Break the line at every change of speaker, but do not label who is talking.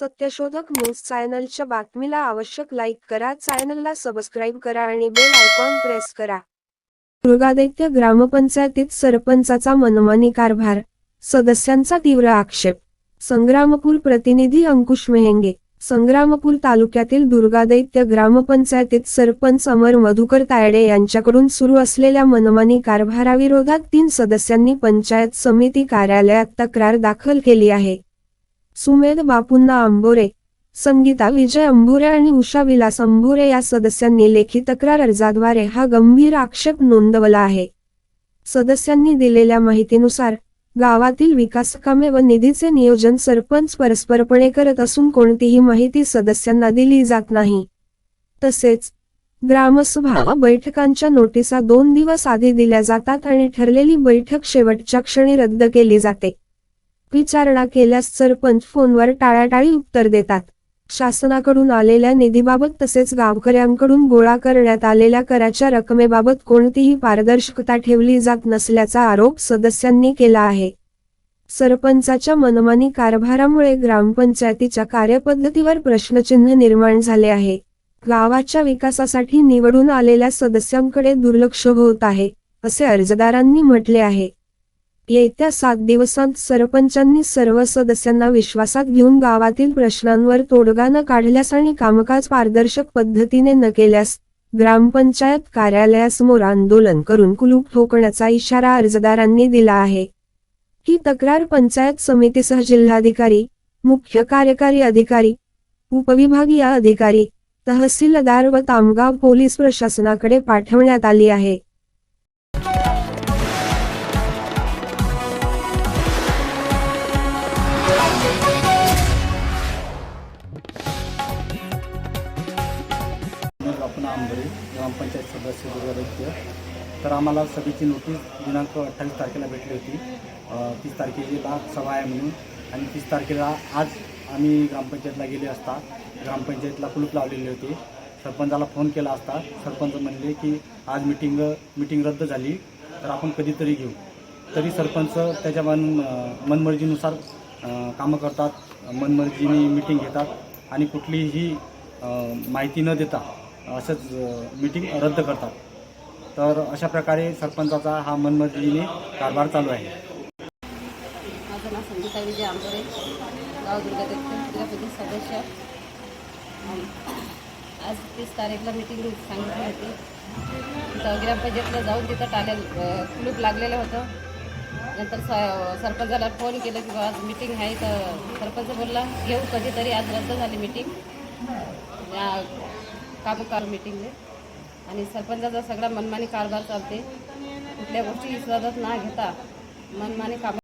सत्यशोधक न्यूज चॅनलच्या बातमीला आवश्यक लाईक करा. चॅनलला सबस्क्राईब करा आणि बेल आयकॉन प्रेस करा. दुर्गादैत्य ग्रामपंचायतीत सरपंचाचा मनमानी कारभार. सदस्यांचा तीव्र आक्षेप. संग्रामपूर प्रतिनिधी अंकुश मेहेंगे. संग्रामपूर तालुक्यातील दुर्गादैत्य ग्रामपंचायतीत सरपंच अमर मधुकर तायडे यांच्याकडून सुरू असलेल्या मनमानी कारभाराविरोधात तीन सदस्यांनी पंचायत समिती कार्यालयात तक्रार दाखल केली आहे. सुमेध बापूंना अंबोरे. संगीता विजय अंबुरे आणि उषा विलास अंबुरे या सदस्यांनी लेखी तक्रार अर्जाद्वारे हा गंभीर आक्षेप नोंदवला आहे. सदस्यांनी दिलेल्या माहितीनुसार गावातील विकास कामे व निधीचे नियोजन सरपंच परस्परपणे करत असून कोणतीही माहिती सदस्यांना दिली जात नाही. तसेच ग्रामसभा बैठकांच्या नोटिसा दोन दिवस आधी दिल्या जातात आणि ठरलेली बैठक शेवटच्या क्षणी रद्द केली जाते. विचारणा केल्यास सरपंच फोनवर टाळाटाळी उत्तर देतात. शासनाकडून आलेल्या निधीबाबत तसेच गावकऱ्यांकडून गोळा करण्यात आलेल्या कराच्या रकमेबाबत कोणतीही पारदर्शकता ठेवली जात नसल्याचा आरोप सदस्यांनी केला आहे. सरपंचाच्या मनमानी कारभारामुळे ग्रामपंचायतीच्या कार्यपद्धतीवर प्रश्नचिन्ह निर्माण झाले आहे. गावाच्या विकासासाठी निवडून आलेल्या सदस्यांकडे दुर्लक्ष होत आहे असे अर्जदारांनी म्हटले आहे. येत्या सात दिवसांत सरपंचांनी सर्व सदस्यांना विश्वासात घेऊन गावातील प्रश्नांवर तोडगा न काढल्यास आणि कामकाज पारदर्शक पद्धतीने न केल्यास ग्रामपंचायत कार्यालयासमोर आंदोलन करून कुलूप ठोकण्याचा इशारा अर्जदारांनी दिला आहे. ही तक्रार पंचायत समितीसह जिल्हाधिकारी मुख्य कार्यकारी अधिकारी उपविभागीय अधिकारी तहसीलदार व तामगाव पोलीस प्रशासनाकडे पाठवण्यात आली आहे.
आंबरे ग्रामपंचायत सदस्य दुर्गादित्य तर आम्हाला सभेची नोटीस दिनांक अठ्ठावीस तारखेला भेटली होती. तीस तारखेला सभा आहे म्हणून. आणि तीस तारखेला आज आम्ही ग्रामपंचायतला गेले असता ग्रामपंचायतला कुलूप लावलेली होती. सरपंचाला फोन केला असता. सरपंच म्हणले की आज मिटिंग मिटिंग रद्द झाली. तर आपण कधीतरी घेऊ. तरी सरपंच त्याच्या मन मनमर्जीनुसार कामं करतात. मनमर्जीने मिटिंग घेतात. आणि कुठलीही माहिती न देता असंच मीटिंग रद्द करतात. तर अशा प्रकारे सरपंचाचा हा मनमर्जीने कारभार चालू आहे.
माझं नाव संगीता विजय आंबोरे. गाव दुर्गादत्त सदस्य. आज तीस तारीखला मीटिंग सांगितली होती. तिथं ग्रामपंचायतला जाऊन तिथं टाल्या कुलूप लागलेलं होतं. नंतर स सरपंचाला फोन केलं की आज मीटिंग आहे. तर सरपंच बोलला घेऊ कधीतरी आज रद्द झाली मीटिंग या कामकार मीटिंगने आणि सरपंचाचा सगळा मनमानी कारभार चालते. कुठल्या गोष्टी विश्वासात न घेता. मनमानी काम